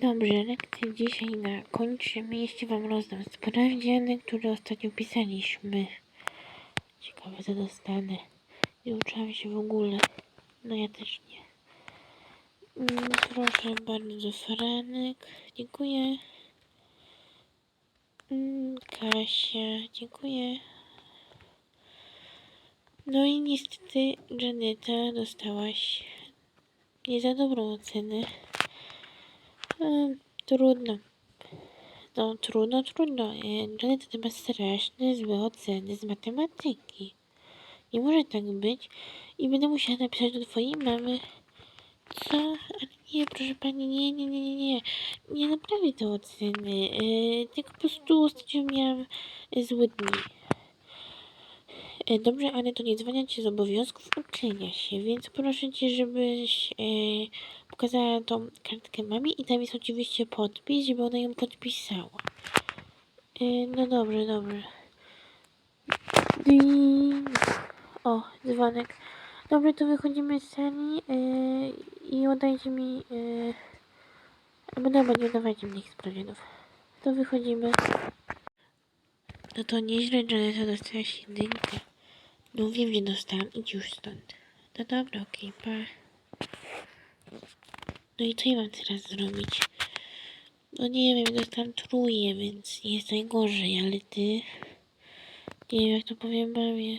dobrze, lekcję dzisiaj na kończymy. Jeszcze wam rozdam sprawdziany, który ostatnio pisaliśmy. Ciekawe co dostanę. Nie uczyłam się w ogóle. No ja też nie. Mm, Proszę bardzo, Franek. Dziękuję. Mm, Kasia, dziękuję. No i niestety, Janeta, dostałaś nie za dobrą ocenę. Trudno. No, trudno, trudno. Janeta, ty masz straszne złe oceny z matematyki. Nie może tak być. I będę musiała napisać do twojej mamy. Co? Ale nie, proszę pani, nie, nie, nie, nie, nie. Nie naprawię te oceny. E, tylko po prostu ostatnio miałam e, złe dni. E, Dobrze, ale to nie zwalnia z obowiązków uczenia się, więc proszę cię, żebyś e, pokazała tą kartkę mamie i tam jest oczywiście podpis, żeby ona ją podpisała. E, no dobrze, dobrze. O, dzwonek. Dobrze, to wychodzimy z sali i oddajcie mi... Albo dobra, nie oddawajcie mi ich sprawdzianów. To wychodzimy. No to nieźle, że to dostałaś jedynkę. No wiem, że dostałam. Idź już stąd. No dobra, okej, pa. No i co ja mam teraz zrobić? No nie wiem, dostałam truje, więc jest najgorzej, ale ty... Nie wiem, jak to powiem mamie.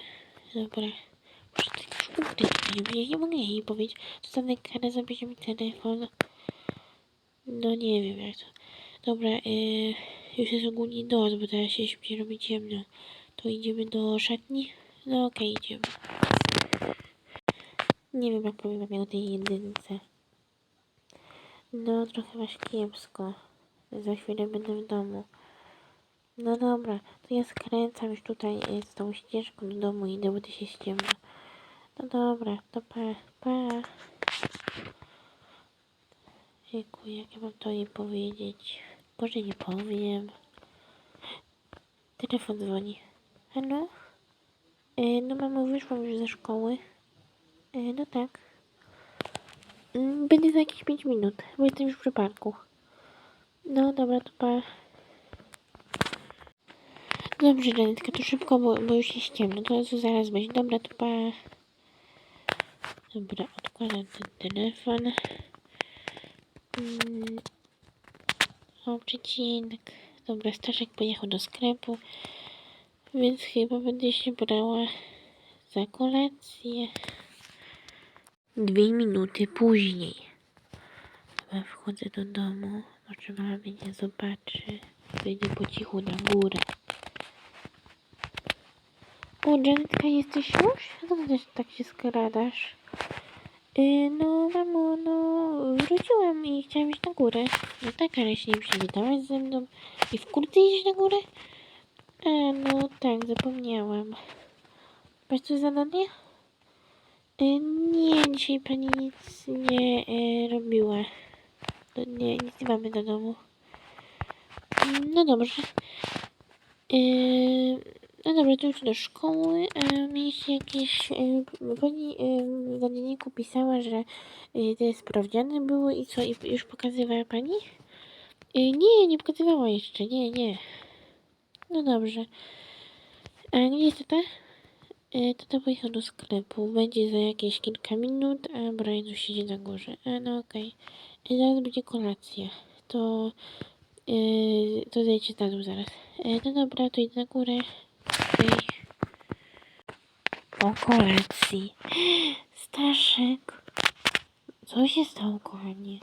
Dobra. Muszę tylko szukać nie, nie mogę jej powiedzieć. Dostanę karę, zabierze mi telefon. No nie wiem, jak to... Dobra, yy, już jest ogólnie noc, bo teraz się szybciej robi ciemno. To idziemy do szatni? No okej, idziemy. Nie wiem, jak powiem mamie o tej jedynce. No, trochę masz kiepsko. Za chwilę będę w domu. No dobra, to ja skręcam już tutaj e, z tą ścieżką do domu i bo ty się ściemno. No dobra, to pa, pa. Dziękuję, jak ja mam to jej powiedzieć? Może nie powiem. Telefon dzwoni. Halo? E, no mamo, wyszłam już ze szkoły. E, no tak. Mm, Będę za jakieś 5 minut, bo jestem już przy parku. No dobra, to pa. Dobrze, Janetka, to szybko, bo, bo już się ściemno. To zaraz będzie. Dobra, to pa. Dobra, odkładam ten telefon. Mm. O, przecinek. Dobra, Staszek pojechał do sklepu, więc chyba będę się brała za kolację. Dwie minuty później. Chyba wchodzę do domu. Może mama mnie nie zobaczy. Wyjdę po cichu na górę. O, Janetka, jesteś już? Ty też tak się skradasz? Yy, no, mamo, no, wróciłam i chciałam iść na górę. No tak, ale się nie przywitałaś ze mną. I w kurty idziesz na górę? A, no tak, zapomniałam. Masz coś zadanie? Yy, nie, dzisiaj pani nic nie e, robiła. No, nie, nic nie mamy do domu. No dobrze. Yy, no dobra, to już do szkoły. E, mieliście jakieś... E, pani e, na pisała, że e, te sprawdziany były i co? I już pokazywała pani? E, nie, nie pokazywała jeszcze. Nie, nie. No dobrze. A niestety... E, to pojechał do sklepu. Będzie za jakieś kilka minut, a Brian już siedzi na górze. A no okej. Okay. Zaraz będzie kolacja. To... Yy, to zejdzie na dół zaraz. E, no dobra, to idę na górę. Okej. O kolacji. Staszek. Co się stało, kochanie?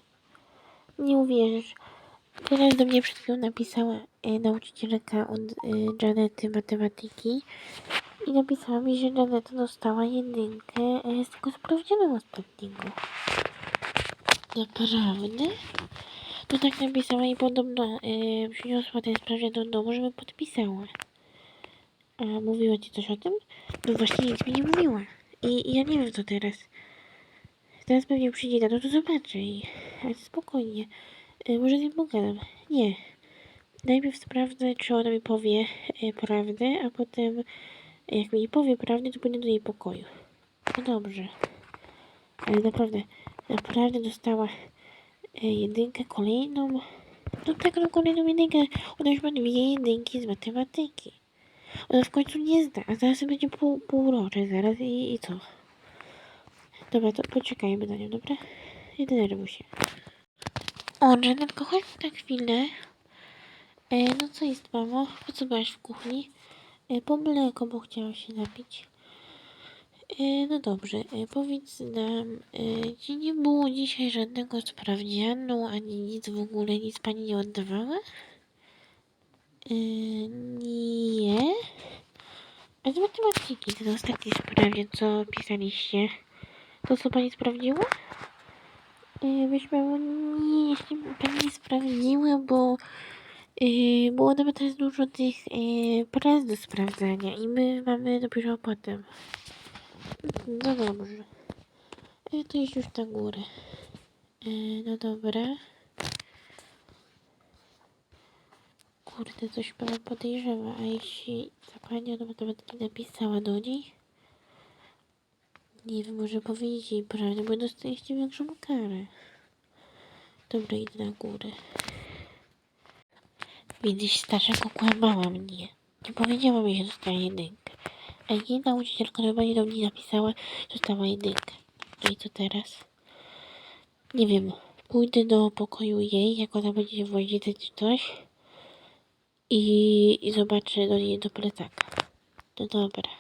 Nie uwierzysz. Teraz do mnie przed chwilą napisała e, nauczycielka od e, Janety matematyki i napisała mi, że Janeta dostała jedynkę e, z tego sprawdzianu ostatniego. Naprawdę? To tak napisała i podobno e, przyniosła ten sprawdzian do domu, żeby podpisała. A mówiła ci coś o tym? No właśnie nic mi nie mówiła. I, i ja nie wiem co teraz. Teraz pewnie przyjdzie to, to zobaczę i... Ale spokojnie. E, może nim pogadam. Nie. Najpierw sprawdzę, czy ona mi powie e, prawdę, a potem jak mi nie powie prawdę, to pójdę do jej pokoju. No dobrze. Ale naprawdę, naprawdę dostała e, jedynkę kolejną. No tak, no kolejną jedynkę. Ona już ma dwie jedynki z matematyki. Ona w końcu nie zda, a zaraz będzie pół, półrocze zaraz i, i co? Dobra, to poczekajmy na nią, dobra? Nie denerwuj się. O, Janetko, chodź na chwilę. E, no co jest, mamo? Po co byłaś w kuchni? E, po mleko, bo chciałam się napić. E, no dobrze, e, powiedz nam, e, czy nie było dzisiaj żadnego sprawdzianu, ani nic w ogóle, nic pani nie oddawała? E, nie. A z matematyki, ten ostatni sprawdzian, co pisaliście, to co pani sprawdziła? E, Wiesz, mamo, nie, nie sprawdziła, bo Yy, było nawet teraz dużo tych yy, prac do sprawdzania i my mamy dopiero potem. No dobrze. Yy, to jest już na górę. Yy, no dobra. Kurde, coś pana podejrzewa, a jeśli ta pani od matematyki napisała do niej? Nie wiem, może powiedzieć jej prawdę, bo dostaliście większą karę. Dobra, idę na górę. Widzisz, starszego kłamała mnie. Nie powiedziała mi, że dostała jedynkę. A jej nauczycielka normalnie do mnie napisała, że dostała jedynkę. No i co teraz? Nie wiem. Pójdę do pokoju jej, jak ona będzie w łazience czy coś. I, I zobaczę do niej do plecaka. No dobra.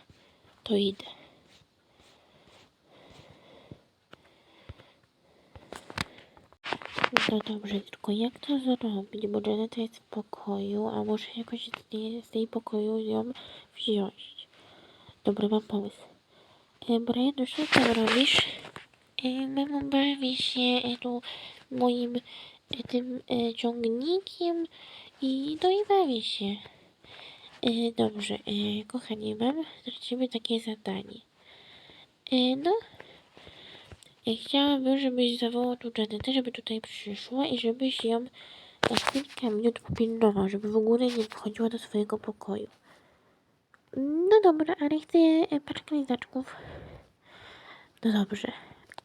To idę. No dobrze, tylko jak to zrobić? Bo Janeta jest w pokoju, a muszę jakoś z, niej, z tej pokoju ją wziąć. Dobra, mam pomysł. E, Brian, co tam robisz? E, mamo, bawię się e, tu moim e, tym e, ciągnikiem i no i bawię się. E, dobrze, e, kochanie, mam dla ciebie takie zadanie. E, no, ja chciałabym, żebyś zawołał tu Janetę, żeby tutaj przyszła i żebyś ją na kilka minut popilnował, żeby w ogóle nie wchodziła do swojego pokoju. No dobra, ale chcę e, paczkę lizaczków. No dobrze,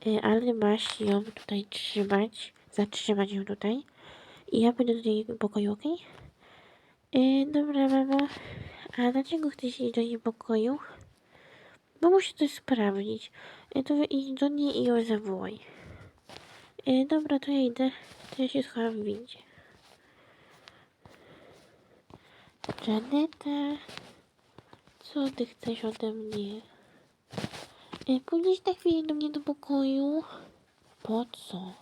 e, ale masz ją tutaj trzymać, zatrzymać ją tutaj. I ja pójdę do jej pokoju, okej? E, Dobra, mamo. A dlaczego chcesz iść do jej pokoju? Bo muszę coś sprawdzić. E, To idź do niej i ją zawołaj. E, dobra, to ja idę. To ja się schowam w windzie. Janeta, co ty chcesz ode mnie? E, pójdziesz na chwilę do mnie do pokoju? Po co?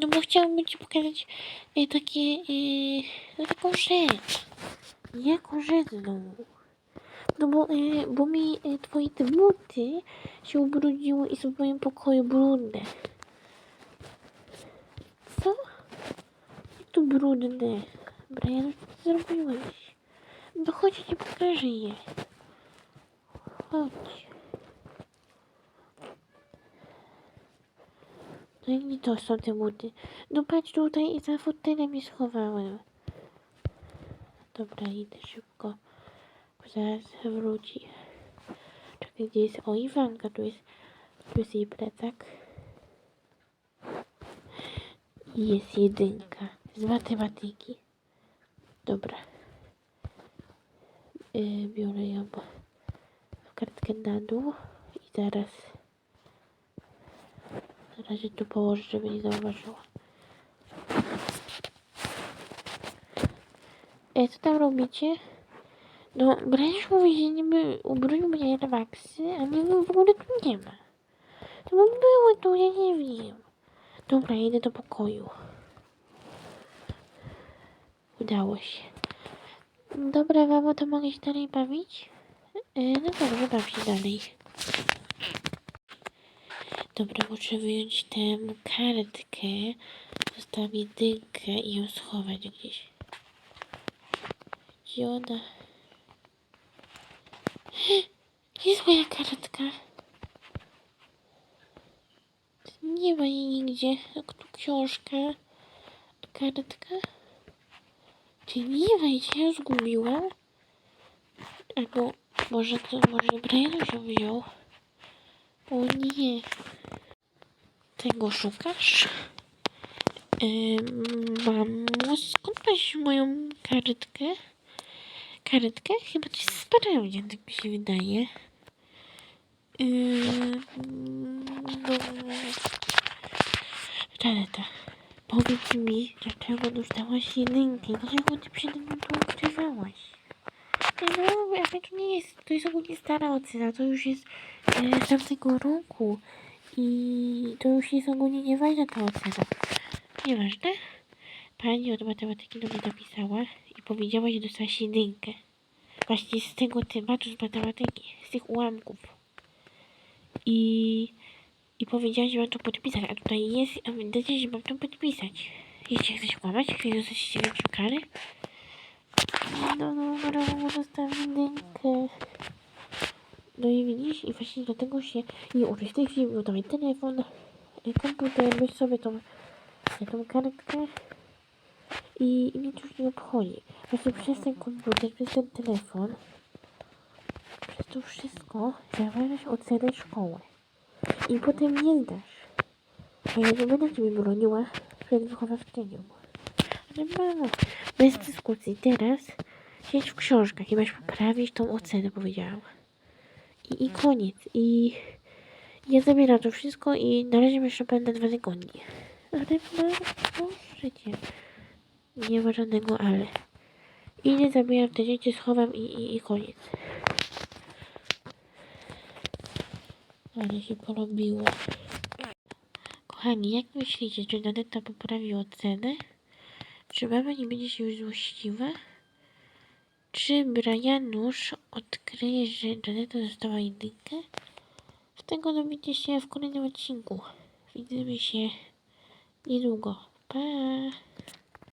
No bo chciałabym ci pokazać takie, taką rzecz. Jaką rzecz znowu? No bo, e, bo mi e, twoje te buty się ubrudziły i są w moim pokoju brudne. Co? Jak to brudne? Brian, co ty zrobiłeś? No chodź, ci pokażę je. Chodź. No i nie to są te buty. No patrz tutaj i za fotelem je schowałem. Dobra, idę szybko. Zaraz wróci. Czekaj, gdzie jest? O, Iwanka, tu jest, tu jest jej plecak. I jest jedynka z matematyki. Dobra. Yy, biorę ją w kartkę na dół i zaraz na razie tu położę, żeby nie zauważyła. E, co tam robicie? No, Branisz mówi, że niby ubroił mnie na maksy, a mnie w ogóle tu nie ma. To by było tu, ja nie wiem. Dobra, idę do pokoju. Udało się. Dobra, mamo, to mogę się dalej bawić? E, no dobrze, baw się dalej. Dobra, muszę wyjąć tę kartkę. Zostawiam jedynkę i ją schować gdzieś. Gdzie? Jest moja kartka. Nie ma jej nigdzie. Tu książka? Kartka? Czy nie wejdzie? Ja zgubiłam. Albo może to, może Brian się wziął. O nie. Tego szukasz? Ym, mamo, skąd moją kartkę? Kartkę? Chyba jest sprawdzian, tak mi się wydaje. Ym, no... Taneta, powiedz mi, dlaczego dostałaś jedynkę? Dlaczego ty przede mną to ukrywałaś? No, to nie jest, to jest ogólnie stara ocena, to już jest e, z tamtego roku i to już jest ogólnie nieważna ta ocena. Nieważne. Pani od matematyki do mnie napisała i powiedziała, że dostałaś jedynkę. Właśnie z tego tematu, z matematyki, z tych ułamków. I, i powiedziała, że mam to podpisać, a tutaj jest, a wydaje że mam to podpisać. Jeśli chcesz kłamać, chcesz dostać się większą karę? No, no, no, dostałam jedynkę. No i widzisz, i właśnie dlatego się nie uczyć. W tej chwili dawaj telefon, y, komputer, weź sobie tą, tą kartkę i, mnie to już nie obchodzi. Właśnie przez ten komputer, przez ten telefon, przez to wszystko zaważasz ocenę szkoły. I potem nie zdasz. Ja nie będę ciebie broniła przed wychowawczynią. Ale mamo, bez dyskusji, teraz siedź w książkach i masz poprawić tą ocenę, powiedziałam. I, i koniec. I ja zabieram to wszystko i na razie jeszcze będę dwa tygodnie. Ale mamo, proszę cię. Nie ma żadnego ale. Idę, zabieram te dzieci, schowam i, i, i koniec. Ale się porobiło. Kochani, jak myślicie, czy Daneta poprawi ocenę? Czy mama nie będzie się już złośliwa? Czy Brianusz odkryje, że Janeta dostała jedynkę? Z tego dowiecie się w kolejnym odcinku. Widzimy się niedługo. Pa!